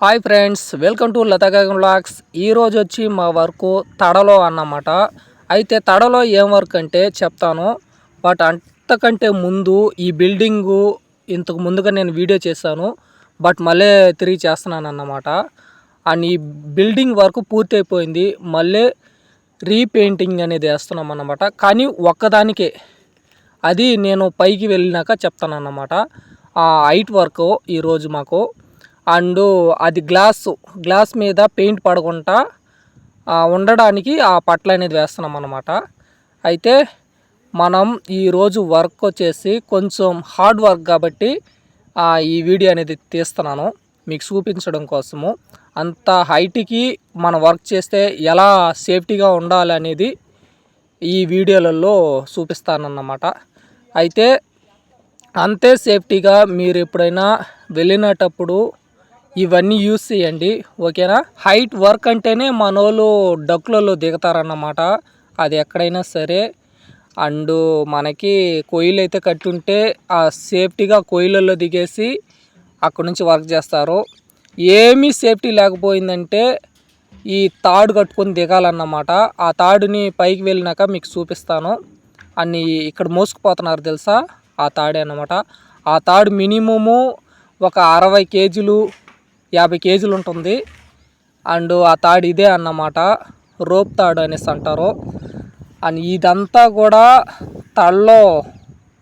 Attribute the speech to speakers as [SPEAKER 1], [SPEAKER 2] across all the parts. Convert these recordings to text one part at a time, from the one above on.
[SPEAKER 1] Hi friends welcome to లతాగం blogs ఈరోజు వచ్చి మా వర్క్ తడలో అన్నమాట. అయితే తడలో ఏం వర్క్ అంటే చెప్తాను. బట్ అంతకంటే ముందు ఈ బిల్డింగు ఇంతకు ముందుగా నేను వీడియో చేశాను. బట్ మళ్ళీ తిరిగి చేస్తున్నాను అన్నమాట. అండ్ ఈ బిల్డింగ్ వర్క్ పూర్తి అయిపోయింది మళ్ళీ రీపెయింటింగ్ అనేది వేస్తున్నాం అన్నమాట. కానీ ఒక్కదానికే. అది నేను పైకి వెళ్ళినాక చెప్తాను అన్నమాట. ఆ హైట్ వర్క్ ఈరోజు మాకు. అండ్ అది గ్లాస్ గ్లాస్ మీద పెయింట్ పడకుండా ఉండడానికి ఆ పట్ల అనేది వేస్తున్నాం అన్నమాట. అయితే మనం ఈరోజు వర్క్ వచ్చేసి కొంచెం హార్డ్ వర్క్ కాబట్టి ఈ వీడియో అనేది తీస్తున్నాను. మీకు చూపించడం కోసము. అంత హైట్కి మనం వర్క్ చేస్తే ఎలా సేఫ్టీగా ఉండాలి అనేది ఈ వీడియోలలో చూపిస్తానన్నమాట. అయితే అంతే సేఫ్టీగా మీరు ఎప్పుడైనా వెళ్ళినటప్పుడు ఇవన్నీ యూస్ చేయండి ఓకేనా? హైట్ వర్క్ అంటేనే మనోళ్ళు డక్కులలో దిగుతారన్నమాట. అది ఎక్కడైనా సరే. అండ్ మనకి కొయ్యలు అయితే కట్టుంటే ఆ సేఫ్టీగా కోయిలలో దిగేసి అక్కడ నుంచి వర్క్ చేస్తారు. ఏమీ సేఫ్టీ లేకపోయిందంటే ఈ తాడు కట్టుకొని దిగాలన్నమాట. ఆ తాడుని పైకి వెళ్ళినాక మీకు చూపిస్తాను. అన్ని ఇక్కడ మోసుకుపోతున్నారు తెలుసా? ఆ తాడే అన్నమాట. ఆ తాడు మినిమము ఒక అరవై కేజీలు యాభై కేజీలు ఉంటుంది. అండ్ ఆ తాడు ఇదే అన్నమాట. రోప్ తాడు అనేసి అంటారు. అండ్ ఇదంతా కూడా తాళ్ళలో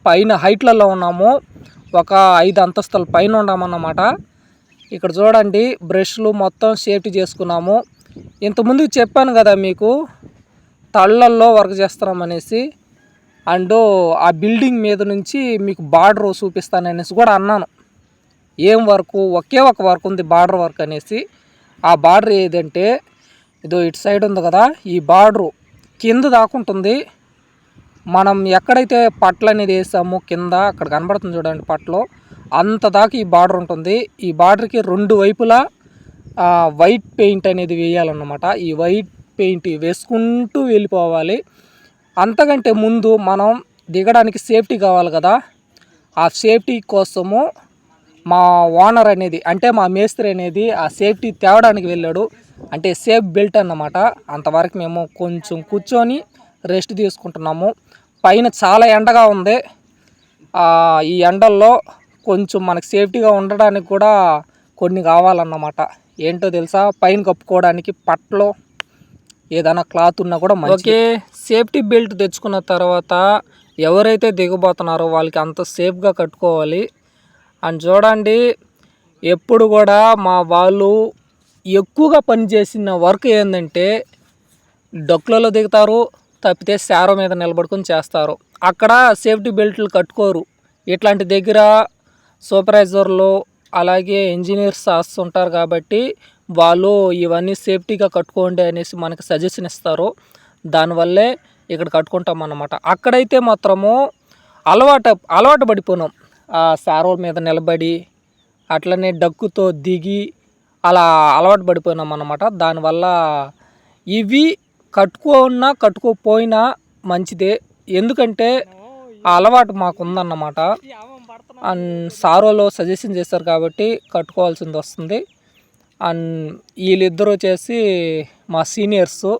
[SPEAKER 1] పైన హైట్లలో ఉన్నాము. ఒక ఐదు అంతస్తుల పైన ఉన్నామన్నమాట. ఇక్కడ చూడండి బ్రష్లు మొత్తం సేఫ్టీ చేసుకున్నాము. ఇంతకుముందు చెప్పాను కదా మీకు తళ్ళల్లో వర్క్ చేస్తున్నాం అనేసి. అండ్ ఆ బిల్డింగ్ మీద నుంచి మీకు బార్డర్ చూపిస్తాను అనేసి కూడా అన్నాను. ఏం వర్క్ ఒకే ఒక వర్క్ ఉంది బార్డర్ వర్క్ అనేసి. ఆ బార్డర్ ఏదంటే ఇదో ఇటు సైడ్ ఉంది కదా ఈ బార్డరు కింద దాకుంటుంది మనం ఎక్కడైతే పట్ల అనేది వేసామో కింద అక్కడ కనబడుతుంది చూడండి పట్లో అంత దాకా ఈ బార్డర్ ఉంటుంది. ఈ బార్డర్కి రెండు వైపులా వైట్ పెయింట్ అనేది వేయాలన్నమాట. ఈ వైట్ పెయింట్ వేసుకుంటూ వెళ్ళిపోవాలి. అంతకంటే ముందు మనం దిగడానికి సేఫ్టీ కావాలి కదా. ఆ సేఫ్టీ కోసము మా ఓనర్ అనేది అంటే మా మేస్త్రి అనేది ఆ సేఫ్టీ తేవడానికి వెళ్ళాడు. అంటే సేఫ్ బెల్ట్ అన్నమాట. అంతవరకు మేము కొంచెం కూర్చొని రెస్ట్ తీసుకుంటున్నాము. పైన చాలా ఎండగా ఉంది. ఈ ఎండల్లో కొంచెం మనకు సేఫ్టీగా ఉండడానికి కూడా కొన్ని కావాలన్నమాట. ఏంటో తెలుసా? పైన కప్పుకోవడానికి పట్లో ఏదైనా క్లాత్ ఉన్నా కూడా ఓకే. సేఫ్టీ బెల్ట్ తెచ్చుకున్న తర్వాత ఎవరైతే దిగబోతున్నారో వాళ్ళకి అంత సేఫ్గా కట్టుకోవాలి. అని చూడండి ఎప్పుడు కూడా మా వాళ్ళు ఎక్కువగా పనిచేసిన వర్క్ ఏంటంటే డొక్కులలో దిగుతారు తప్పితే శారో మీద నిలబడుకొని చేస్తారు. అక్కడ సేఫ్టీ బెల్ట్లు కట్టుకోరు. ఇట్లాంటి దగ్గర సూపర్వైజర్లు అలాగే ఇంజనీర్స్ వస్తుంటారు కాబట్టి వాళ్ళు ఇవన్నీ సేఫ్టీగా కట్టుకోండి అనేసి మనకి సజెషన్ ఇస్తారు. దానివల్లే ఇక్కడ కట్టుకుంటాం అన్నమాట అక్కడైతే మాత్రము అలవాటు అలవాటు పడిపోయినాం. ఆ సారోల మీద నిలబడి అట్లనే డక్కుతో దిగి అలా అలవాటు పడిపోయినాం అన్నమాట. దానివల్ల ఇవి కట్టుకున్నా కట్టుకోపోయినా మంచిదే. ఎందుకంటే ఆ అలవాటు మాకు ఉందన్నమాట అండ్ సారోలో సజెషన్ చేశారు కాబట్టి కట్టుకోవాల్సింది వస్తుంది. అండ్ వీళ్ళిద్దరు వచ్చేసి మా సీనియర్సు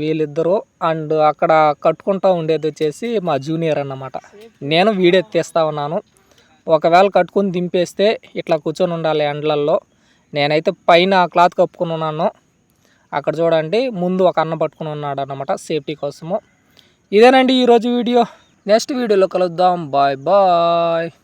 [SPEAKER 1] వీళ్ళిద్దరు అండ్ అక్కడ కట్టుకుంటూ ఉండేది వచ్చేసి మా జూనియర్ అన్నమాట. నేను వీడియో తీస్తూ ఉన్నాను. ఒకవేళ కట్టుకుని దింపేస్తే ఇట్లా కూర్చొని ఉండాలి ఎండ్లల్లో. నేనైతే పైన క్లాత్ కప్పుకుని ఉన్నాను. అక్కడ చూడండి ముందు ఒక అన్న పట్టుకుని ఉన్నాడు అనమాట సేఫ్టీ కోసము. ఇదేనండి ఈరోజు వీడియో. నెక్స్ట్ వీడియోలో కలుద్దాం. Bye bye.